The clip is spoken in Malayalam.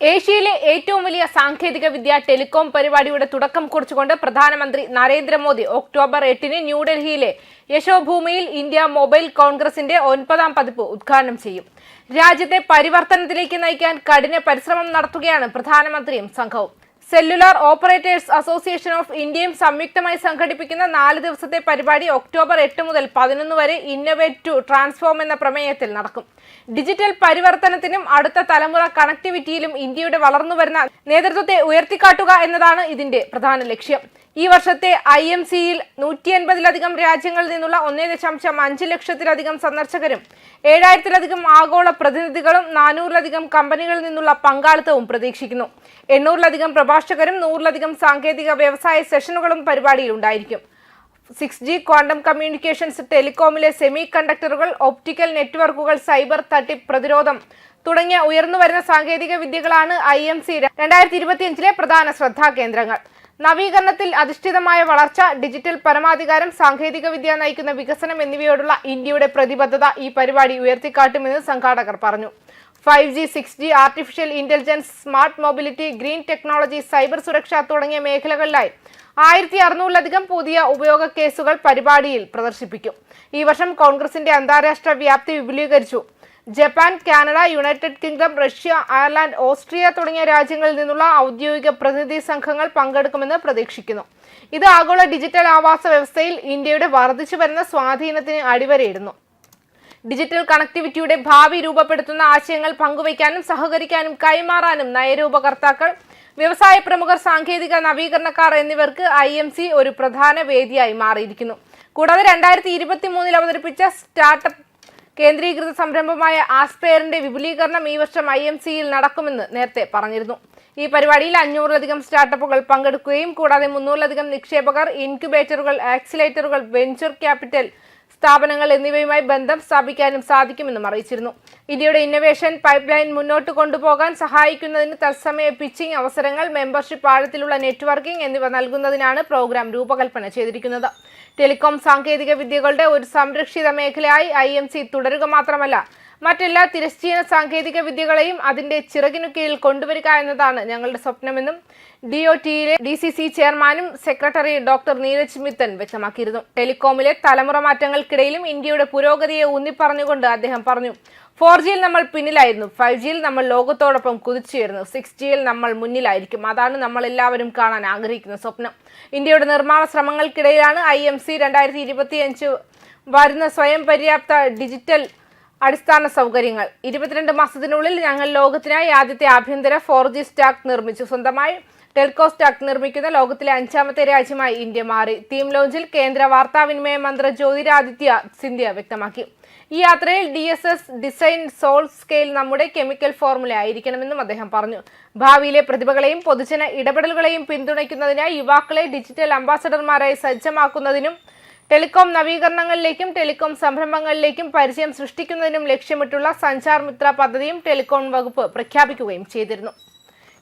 ഏഷ്യയിലെ ഏറ്റവും വലിയ സാങ്കേതിക വിദ്യ ടെലികോം പരിപാടിയുടെ തുടക്കം കുറിച്ചുകൊണ്ട് പ്രധാനമന്ത്രി നരേന്ദ്രമോദി ഒക്ടോബർ എട്ടിന് ന്യൂഡൽഹിയിലെ യശോഭൂമിയിൽ ഇന്ത്യ മൊബൈൽ കോൺഗ്രസിന്റെ ഒൻപതാം പതിപ്പ് ഉദ്ഘാടനം ചെയ്യും. രാജ്യത്തെ പരിവർത്തനത്തിലേക്ക് നയിക്കാൻ കഠിന പരിശ്രമം നടത്തുകയാണ് പ്രധാനമന്ത്രിയും സംഘവും. സെല്ലുലാർ ഓപ്പറേറ്റേഴ്സ് അസോസിയേഷൻ ഓഫ് ഇന്ത്യയും സംയുക്തമായി സംഘടിപ്പിക്കുന്ന നാല് ദിവസത്തെ പരിപാടി ഒക്ടോബർ എട്ട് മുതൽ പതിനൊന്ന് വരെ ഇന്നോവേറ്റ് ടു ട്രാൻസ്ഫോം എന്ന പ്രമേയത്തിൽ നടക്കും. ഡിജിറ്റൽ പരിവർത്തനത്തിനും അടുത്ത തലമുറ കണക്ടിവിറ്റിയിലും ഇന്ത്യയുടെ വളർന്നുവരുന്ന നേതൃത്വത്തെ ഉയർത്തിക്കാട്ടുക എന്നതാണ് ഇതിന്റെ പ്രധാന ലക്ഷ്യം. ഈ വർഷത്തെ ഐ എം സിയിൽ നൂറ്റി അൻപതിലധികം രാജ്യങ്ങളിൽ നിന്നുള്ള ഒന്നേ ദശാംശം അഞ്ച് ലക്ഷത്തിലധികം സന്ദർശകരും ഏഴായിരത്തിലധികം ആഗോള പ്രതിനിധികളും നാനൂറിലധികം കമ്പനികളിൽ നിന്നുള്ള പങ്കാളിത്തവും പ്രതീക്ഷിക്കുന്നു. എണ്ണൂറിലധികം പ്രഭാഷകരും നൂറിലധികം സാങ്കേതിക വ്യവസായ സെഷനുകളും പരിപാടിയിൽ ഉണ്ടായിരിക്കും. സിക്സ് ജി ക്വാണ്ടം കമ്മ്യൂണിക്കേഷൻസ് ടെലികോമിലെ സെമി കണ്ടക്ടറുകൾ ഓപ്റ്റിക്കൽ നെറ്റ്വർക്കുകൾ സൈബർ തട്ടിപ്പ് പ്രതിരോധം തുടങ്ങിയ ഉയർന്നുവരുന്ന സാങ്കേതിക വിദ്യകളാണ് ഐ എം സി രണ്ടായിരത്തി ഇരുപത്തിയഞ്ചിലെ പ്രധാന ശ്രദ്ധാകേന്ദ്രങ്ങൾ നവീകരണത്തിൽ അധിഷ്ഠിതമായ വളർച്ച ഡിജിറ്റൽ പരമാധികാരം സാങ്കേതിക വിദ്യ നയിക്കുന്ന വികസനം എന്നിവയോടുള്ള ഇന്ത്യയുടെ പ്രതിബദ്ധത ഈ പരിപാടി ഉയർത്തിക്കാട്ടുമെന്ന് സംഘാടകർ പറഞ്ഞു. Five G six G artificial intelligence smart mobility green technology cyber സുരക്ഷ തുടങ്ങിയ മേഖലകളിലായി ആയിരത്തി അറുന്നൂറിലധികം പുതിയ ഉപയോഗ കേസുകൾ പരിപാടിയിൽ പ്രദർശിപ്പിക്കും. ഈ വർഷം കോൺഗ്രസിന്റെ അന്താരാഷ്ട്ര വ്യാപ്തി വിപുലീകരിച്ചു. Japan Canada United Kingdom Russia Ireland Austria തുടങ്ങിയ രാജ്യങ്ങളിൽ നിന്നുള്ള ഔദ്യോഗിക പ്രതിനിധി സംഘങ്ങൾ പങ്കെടുക്കുമെന്ന് പ്രതീക്ഷിക്കുന്നു. ഇത് ആഗോള ഡിജിറ്റൽ ആവാസ വ്യവസ്ഥയിൽ ഇന്ത്യയുടെ വർദ്ധിച്ചു വരുന്ന സ്വാധീനത്തിന് അടിവരയിടുന്നു. ഡിജിറ്റൽ കണക്ടിവിറ്റിയുടെ ഭാവി രൂപപ്പെടുത്തുന്ന ആശയങ്ങൾ പങ്കുവയ്ക്കാനും സഹകരിക്കാനും കൈമാറാനും നയരൂപകർത്താക്കൾ വ്യവസായ പ്രമുഖർ സാങ്കേതിക നവീകരണക്കാർ എന്നിവർക്ക് ഐ എം സി ഒരു പ്രധാന വേദിയായി മാറിയിരിക്കുന്നു. കൂടാതെ രണ്ടായിരത്തി ഇരുപത്തി മൂന്നിൽ അവതരിപ്പിച്ച സ്റ്റാർട്ടപ്പ് കേന്ദ്രീകൃത സംരംഭമായ ആസ്പെയറിന്റെ വിപുലീകരണം ഈ വർഷം ഐ എം സിയിൽ നടക്കുമെന്ന് നേരത്തെ പറഞ്ഞിരുന്നു. ഈ പരിപാടിയിൽ അഞ്ഞൂറിലധികം സ്റ്റാർട്ടപ്പുകൾ പങ്കെടുക്കുകയും കൂടാതെ മുന്നൂറിലധികം നിക്ഷേപകർ ഇൻക്യുബേറ്ററുകൾ ആക്സിലേറ്ററുകൾ വെഞ്ചർ ക്യാപിറ്റൽ സ്ഥാപനങ്ങൾ എന്നിവയുമായി ബന്ധം സ്ഥാപിക്കാനും സാധിക്കുമെന്നും അറിയിച്ചിരുന്നു. ഇന്ത്യയുടെ ഇന്നൊവേഷൻ പൈപ്പ് ലൈൻ മുന്നോട്ട് കൊണ്ടുപോകാൻ സഹായിക്കുന്നതിന് തത്സമയ പിച്ചിംഗ് അവസരങ്ങൾ മെമ്പർഷിപ്പ് ആഴത്തിലുള്ള നെറ്റ്വർക്കിംഗ് എന്നിവ നൽകുന്നതിനാണ് പ്രോഗ്രാം രൂപകൽപ്പന ചെയ്തിരിക്കുന്നത്. ടെലികോം സാങ്കേതിക വിദ്യകളുടെ ഒരു സംരക്ഷിത മേഖലയായി ഐ എം സി തുടരുക മാത്രമല്ല മറ്റെല്ലാ തിരശ്ചീന സാങ്കേതിക വിദ്യകളെയും അതിന്റെ ചിറകിനു കീഴിൽ കൊണ്ടുവരിക എന്നതാണ് ഞങ്ങളുടെ സ്വപ്നമെന്നും ഡി ഒ ടിയിലെ ഡി സി സി ചെയർമാനും സെക്രട്ടറി ഡോക്ടർ നീരജ് മിത്തൻ വ്യക്തമാക്കിയിരുന്നു. ടെലികോമിലെ തലമുറ മാറ്റങ്ങൾക്കിടയിലും ഇന്ത്യയുടെ പുരോഗതിയെ ഊന്നിപ്പറഞ്ഞുകൊണ്ട് അദ്ദേഹം പറഞ്ഞു ഫോർ ജിയിൽ നമ്മൾ പിന്നിലായിരുന്നു. ഫൈവ് ജിയിൽ നമ്മൾ ലോകത്തോടൊപ്പം കുതിച്ചുയരുന്നു. സിക്സ് ജിയിൽ നമ്മൾ മുന്നിലായിരിക്കും. അതാണ് നമ്മൾ എല്ലാവരും കാണാൻ ആഗ്രഹിക്കുന്ന സ്വപ്നം. ഇന്ത്യയുടെ നിർമ്മാണ ശ്രമങ്ങൾക്കിടയിലാണ് ഐ എം സി രണ്ടായിരത്തി ഇരുപത്തിയഞ്ച് വരുന്ന സ്വയം പര്യാപ്ത ഡിജിറ്റൽ അടിസ്ഥാന സൗകര്യങ്ങൾ. ഇരുപത്തിരണ്ട് മാസത്തിനുള്ളിൽ ഞങ്ങൾ ലോകത്തിനായി ആദ്യത്തെ ആഭ്യന്തര ഫോർ ജി സ്റ്റാക്ക് നിർമ്മിച്ചു. സ്വന്തമായി ടെൽകോ സ്റ്റാക്ക് നിർമ്മിക്കുന്ന ലോകത്തിലെ അഞ്ചാമത്തെ രാജ്യമായി ഇന്ത്യ മാറി. തീം ലോഞ്ചിൽ കേന്ദ്ര വാർത്താവിനിമയ മന്ത്രി ജ്യോതിരാദിത്യ സിന്ധ്യ വ്യക്തമാക്കി. ഈ യാത്രയിൽ D S S design soul scale നമ്മുടെ കെമിക്കൽ ഫോർമുല ആയിരിക്കണമെന്നും അദ്ദേഹം പറഞ്ഞു. ഭാവിയിലെ പ്രതിഭകളെയും പൊതുജന ഇടപെടലുകളെയും പിന്തുണയ്ക്കുന്നതിനായി യുവാക്കളെ ഡിജിറ്റൽ അംബാസഡർമാരായി സജ്ജമാക്കുന്നതിനും ടെലികോം നവീകരണങ്ങളിലേക്കും ടെലികോം സംരംഭങ്ങളിലേക്കും പരിചയം സൃഷ്ടിക്കുന്നതിനും ലക്ഷ്യമിട്ടുള്ള സഞ്ചാർ മിത്ര പദ്ധതിയും ടെലികോം വകുപ്പ് പ്രഖ്യാപിക്കുകയും ചെയ്തിരുന്നു.